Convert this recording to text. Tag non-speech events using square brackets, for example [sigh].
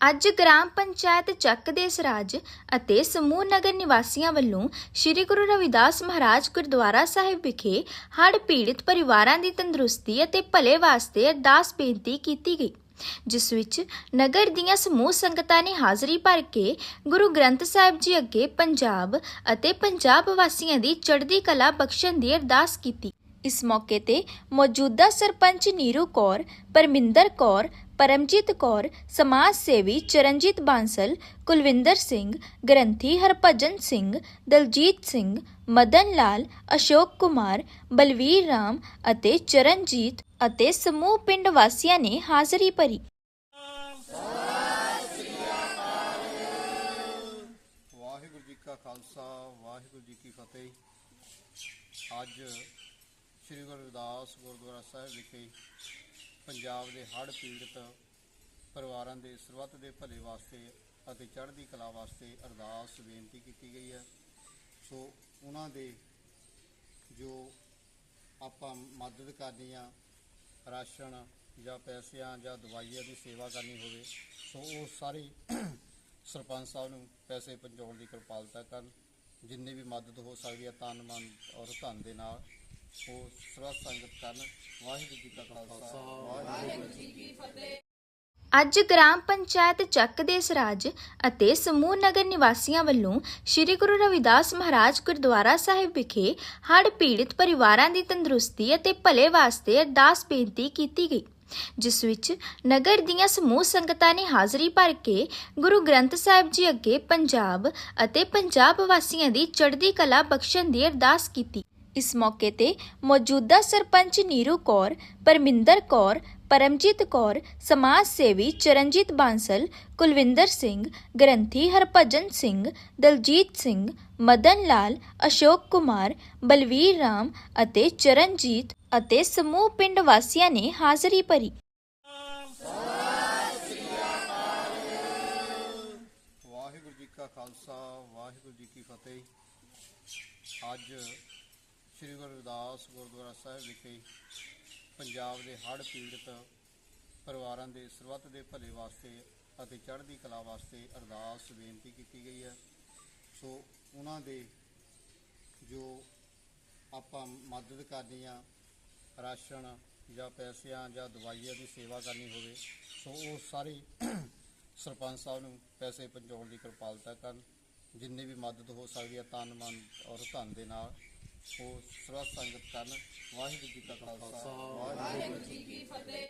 ਅੱਜ ਗ੍ਰਾਮ ਪੰਚਾਇਤ ਚੱਕ ਦੇ ਸਰਾਜ ਅਤੇ ਸਮੂਹ ਨਗਰ ਨਿਵਾਸੀਆਂ ਵੱਲੋਂ ਸ੍ਰੀ ਗੁਰੂ ਰਵਿਦਾਸ ਮਹਾਰਾਜ ਗੁਰਦੁਆਰਾ ਸਾਹਿਬ ਵਿਖੇ ਹੜ੍ਹ ਪੀੜਿਤ ਪਰਿਵਾਰਾਂ ਦੀ ਤੰਦਰੁਸਤੀ ਅਤੇ ਭਲੇ ਵਾਸਤੇ ਅਰਦਾਸ ਬੇਨਤੀ ਕੀਤੀ ਗਈ, ਜਿਸ ਵਿੱਚ ਨਗਰ ਦੀਆਂ ਸਮੂਹ ਸੰਗਤਾਂ ਨੇ ਹਾਜ਼ਰੀ ਭਰ ਕੇ ਗੁਰੂ ਗ੍ਰੰਥ ਸਾਹਿਬ ਜੀ ਅੱਗੇ ਪੰਜਾਬ ਅਤੇ ਪੰਜਾਬ ਵਾਸੀਆਂ ਦੀ ਚੜ੍ਹਦੀ ਕਲਾ ਬਖਸ਼ਣ ਦੀ ਅਰਦਾਸ ਕੀਤੀ। ਇਸ ਮੌਕੇ ਤੇ ਮੌਜੂਦਾ ਸਰਪੰਚ ਨੀਰੂ ਕੌਰ, ਪਰਮਿੰਦਰ ਕੌਰ ਪਰਮਜੀਤ ਕੌਰ, ਸਮਾਜ ਸੇਵੀ ਚਰਨਜੀਤ ਬਾਂਸਲ, ਕੁਲਵਿੰਦਰ ਸਿੰਘ, ਗ੍ਰੰਥੀ ਹਰਭਜਨ ਸਿੰਘ, ਦਲਜੀਤ ਸਿੰਘ, ਮਦਨ ਲਾਲ, ਅਸ਼ੋਕ ਕੁਮਾਰ, ਬਲਵੀਰ ਰਾਮ ਅਤੇ ਚਰਨਜੀਤ ਅਤੇ ਸਮੂਹ ਪਿੰਡ ਵਾਸੀਆਂ ਨੇ ਹਾਜ਼ਰੀ ਭਰੀ। ਵਾਹਿਗੁਰੂ ਜੀ ਕਾ ਖਾਲਸਾ, ਵਾਹਿਗੁਰੂ ਜੀ ਕੀ ਫਤਿਹ। ਅੱਜ ਸ੍ਰੀ ਗੁਰੂ ਰਵਿਦਾਸ ਗੁਰਦੁਆਰਾ ਸਾਹਿਬ ਵਿਖੇ ਪੰਜਾਬ ਦੇ ਹੜ੍ਹ ਪੀੜਤ ਪਰਿਵਾਰਾਂ ਦੇ ਸਰਬੱਤ ਦੇ ਭਲੇ ਵਾਸਤੇ ਅਤੇ ਚੜ੍ਹਦੀ ਕਲਾ ਵਾਸਤੇ ਅਰਦਾਸ ਬੇਨਤੀ ਕੀਤੀ ਗਈ ਹੈ। ਸੋ ਉਹਨਾਂ ਦੇ ਜੋ ਆਪਾਂ ਮਦਦ ਕਰਨੀ ਆ, ਰਾਸ਼ਨ ਜਾਂ ਪੈਸਿਆਂ ਜਾਂ ਦਵਾਈਆਂ ਦੀ ਸੇਵਾ ਕਰਨੀ ਹੋਵੇ, ਸੋ ਉਹ ਸਾਰੇ [clears throat] ਸਰਪੰਚ ਸਾਹਿਬ ਨੂੰ ਪੈਸੇ ਪਹੁੰਚਾਉਣ ਦੀ ਕਿਰਪਾਲਤਾ ਕਰਨ, ਜਿੰਨੀ ਵੀ ਮਦਦ ਹੋ ਸਕਦੀ ਹੈ, ਤਨ ਮਨ ਔਰ ਧਨ ਦੇ ਨਾਲ। ਉਹ ਸਰਬ ਸੰਗਤ ਕਰਨ। ਵਾਹਿਗੁਰੂ ਜੀ ਕਾ ਖਾਲਸਾ। ਵਾਹਿਗੁਰੂ ਜੀ ਕੀ ਅੱਜ ਗ੍ਰਾਮ ਪੰਚਾਇਤ ਚੱਕ ਦੇ ਸਰਾਜ ਅਤੇ ਸਮੂਹ ਨਗਰ ਨਿਵਾਸੀਆਂ ਵੱਲੋਂ ਸ੍ਰੀ ਗੁਰੂ ਰਵਿਦਾਸ ਮਹਾਰਾਜ ਗੁਰਦੁਆਰਾ ਸਾਹਿਬ ਵਿਖੇ ਹੜ੍ਹ ਪੀੜਿਤ ਪਰਿਵਾਰਾਂ ਦੀ ਤੰਦਰੁਸਤੀ ਅਤੇ ਭਲੇ ਵਾਸਤੇ ਅਰਦਾਸ ਬੇਨਤੀ ਕੀਤੀ ਗਈ, ਜਿਸ ਵਿੱਚ ਨਗਰ ਦੀਆਂ ਸਮੂਹ ਸੰਗਤਾਂ ਨੇ ਹਾਜ਼ਰੀ ਭਰ ਕੇ ਗੁਰੂ ਗ੍ਰੰਥ ਸਾਹਿਬ ਜੀ ਅੱਗੇ ਪੰਜਾਬ ਅਤੇ ਪੰਜਾਬ ਵਾਸੀਆਂ ਦੀ ਚੜ੍ਹਦੀ ਕਲਾ ਬਖਸ਼ਣ ਦੀ ਅਰਦਾਸ ਕੀਤੀ। ਇਸ ਮੌਕੇ ਤੇ ਮੌਜੂਦਾ ਸਰਪੰਚ ਨੀਰੂ ਕੌਰ, ਪਰਮਿੰਦਰ ਕੌਰ, ਪਰਮਜੀਤ ਕੌਰ, ਸਮਾਜ ਸੇਵੀ ਚਰਨਜੀਤ ਬਾਂਸਲ, ਕੁਲਵਿੰਦਰ ਸਿੰਘ, ਗ੍ਰੰਥੀ ਹਰਭਜਨ ਸਿੰਘ, ਦਲਜੀਤ ਸਿੰਘ, ਮਦਨ ਲਾਲ, ਅਸ਼ੋਕ ਕੁਮਾਰ, ਬਲਵੀਰ ਰਾਮ ਅਤੇ ਚਰਨਜੀਤ ਅਤੇ ਸਮੂਹ ਪਿੰਡ ਵਾਸੀਆਂ ਨੇ ਹਾਜ਼ਰੀ ਭਰੀ। ਵਾਹਿਗੁਰੂ ਜੀ ਕਾ ਖਾਲਸਾ, ਵਾਹਿਗੁਰੂ ਜੀ ਕੀ ਫਤਿਹ। ਅੱਜ ਸ੍ਰੀ ਗੁਰੂ ਰਵਿਦਾਸ ਗੁਰਦੁਆਰਾ ਸਾਹਿਬ ਵਿਖੇ ਪੰਜਾਬ ਦੇ ਹੜ੍ਹ ਪੀੜਤ ਪਰਿਵਾਰਾਂ ਦੇ ਸਰਬੱਤ ਦੇ ਭਲੇ ਵਾਸਤੇ ਅਤੇ ਚੜ੍ਹਦੀ ਕਲਾ ਵਾਸਤੇ ਅਰਦਾਸ ਬੇਨਤੀ ਕੀਤੀ ਗਈ ਹੈ। ਸੋ ਉਹਨਾਂ ਦੇ ਜੋ ਆਪਾਂ ਮਦਦ ਕਰਨੀ ਆ, ਰਾਸ਼ਨ ਜਾਂ ਪੈਸਿਆਂ ਜਾਂ ਦਵਾਈਆਂ ਦੀ ਸੇਵਾ ਕਰਨੀ ਹੋਵੇ, ਸੋ ਉਹ ਸਾਰੇ ਸਰਪੰਚ ਸਾਹਿਬ ਨੂੰ ਪੈਸੇ ਪਹੁੰਚਾਉਣ ਦੀ ਕਿਰਪਾਲਤਾ ਕਰਨ। ਜਿੰਨੀ ਵੀ ਮਦਦ ਹੋ ਸਕਦੀ ਹੈ, ਤਨ ਮਨ ਔਰ ਧਨ ਦੇ ਨਾਲ ਉਹ ਸਰਬ ਸੰਗਤ ਕਰਨ। ਵਾਹਿਗੁਰੂ ਜੀ ਕਾ ਖਾਲਸਾ। ਵਾਹਿਗੁਰੂ ਜੀ ਕੀ ਫਤਿਹ।